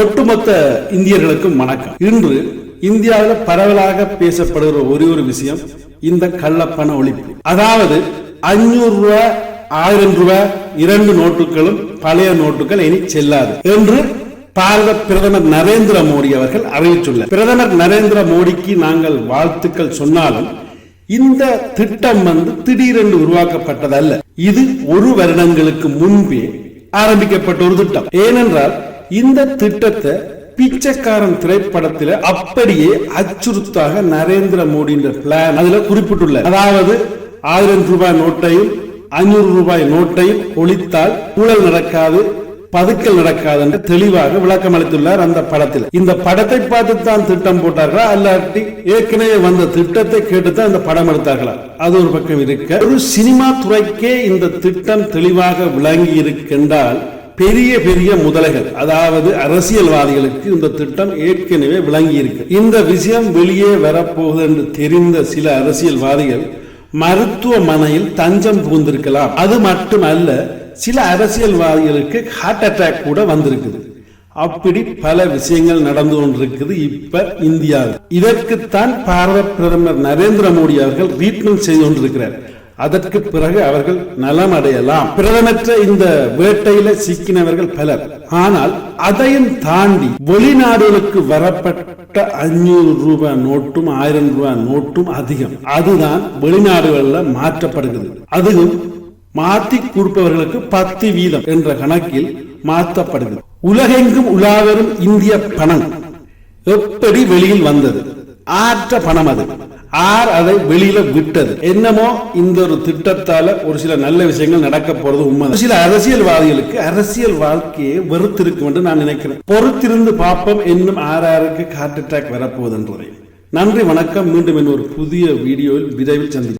ஒட்டுமொத்த இந்தியர்களுக்கும் வணக்கம். இன்று இந்தியாவில் பரவலாக பேசப்படுகிற ஒரே ஒரு விஷயம் இந்த கள்ளப்பண ஒழிப்பு. அதாவது அஞ்சூறு ரூபாய் ஆயிரம் ரூபாய் இரண்டு நோட்டுகளும் பழைய நோட்டுகள் இனி செல்லாது என்று பாரத பிரதமர் நரேந்திர மோடி அவர்கள் அறிவித்துள்ளார். பிரதமர் நரேந்திர மோடிக்கு நாங்கள் வாழ்த்துக்கள் சொன்னாலும் இந்த திட்டம் வந்து திடீரென்று உருவாக்கப்பட்டதல்ல. இது ஒரு வருடங்களுக்கு முன்பே ஆரம்பிக்கப்பட்ட ஒரு திட்டம். ஏனென்றால் இந்த திட்டத்தை பிச்சைக்காரன் திரைப்படத்தில் அப்படியே அச்சுறுத்தாக நரேந்திர மோடின்ற பிளான் அதுல குறிப்பிட்டுள்ள. அதாவது ஆயிரம் ரூபாய் நோட்டையும் ஐநூறு ரூபாய் நோட்டையும் ஒழித்தால் ஊழல் நடக்காது பதுக்கல் நடக்காது என்று தெளிவாக விளக்கம் அளித்துள்ளார் அந்த படத்தில். இந்த படத்தை பார்த்து தான் திட்டம் போட்டார்களா? அல்லாட்டி ஏற்கனவே வந்த திட்டத்தை கேட்டுத்தான் இந்த படம் எடுத்தார்களா? அது ஒரு பக்கம் இருக்க. ஒரு சினிமா துறைக்கே இந்த திட்டம் தெளிவாக விளங்கி இருக்கின்றால் பெரிய பெரிய முதலைகள் அதாவது அரசியல்வாதிகளுக்கு இந்த திட்டம் ஏற்கனவே விளங்கி இருக்கு இந்த விஷயம் வெளியே வரப்போகுது என்று தெரிந்த சில அரசியல்வாதிகள் மருத்துவமனையில் தஞ்சம் புகுந்திருக்கலாம். அது மட்டுமல்ல சில அரசியல்வாதிகளுக்கு ஹார்ட் அட்டாக் கூட வந்திருக்குது. அப்படி பல விஷயங்கள் நடந்து கொண்டிருக்குது இப்ப இந்தியாவில். இதற்குத்தான் பாரத பிரதமர் நரேந்திர மோடி அவர்கள் ட்ரீட்மெண்ட் செய்து கொண்டிருக்கிறார். அதற்கு பிறகு அவர்கள் நலம் அடையலாம். பிரதமற்ற இந்த வேட்டையில சிக்கினவர்கள் பலர். ஆனால் அதையும் தாண்டி வெளிநாடுகளுக்கு வரப்பட்ட அஞ்சூறு ரூபாய் நோட்டும் ஆயிரம் ரூபாய் நோட்டும் அதிகம். அதுதான் வெளிநாடுகளில் மாற்றப்படுகிறது. அதுவும் மாற்றி கொடுப்பவர்களுக்கு பத்து வீதம் என்ற கணக்கில் மாற்றப்படுகிறது. உலகெங்கும் உலாவரும் இந்திய பணம். எப்படி வெளியில் வந்தது? ஆற்ற பணம் அது. ஆர் அதை வெளியில விட்டது. என்னமோ இந்த ஒரு திட்டத்தால ஒரு சில நல்ல விஷயங்கள் நடக்க போறது உண்மை சில அரசியல்வாதிகளுக்கு அரசியல் வாழ்க்கையை வெறுத்திருக்கும் என்று நான் நினைக்கிறேன். பொறுத்திருந்து பார்ப்போம் இன்னும் ஆறாருக்கு ஹார்ட் அட்டாக் வரப்போகுதுன்றதை நன்றி வணக்கம். மீண்டும் இன்னொரு புதிய வீடியோவில் விரைவில் சந்திப்போம்.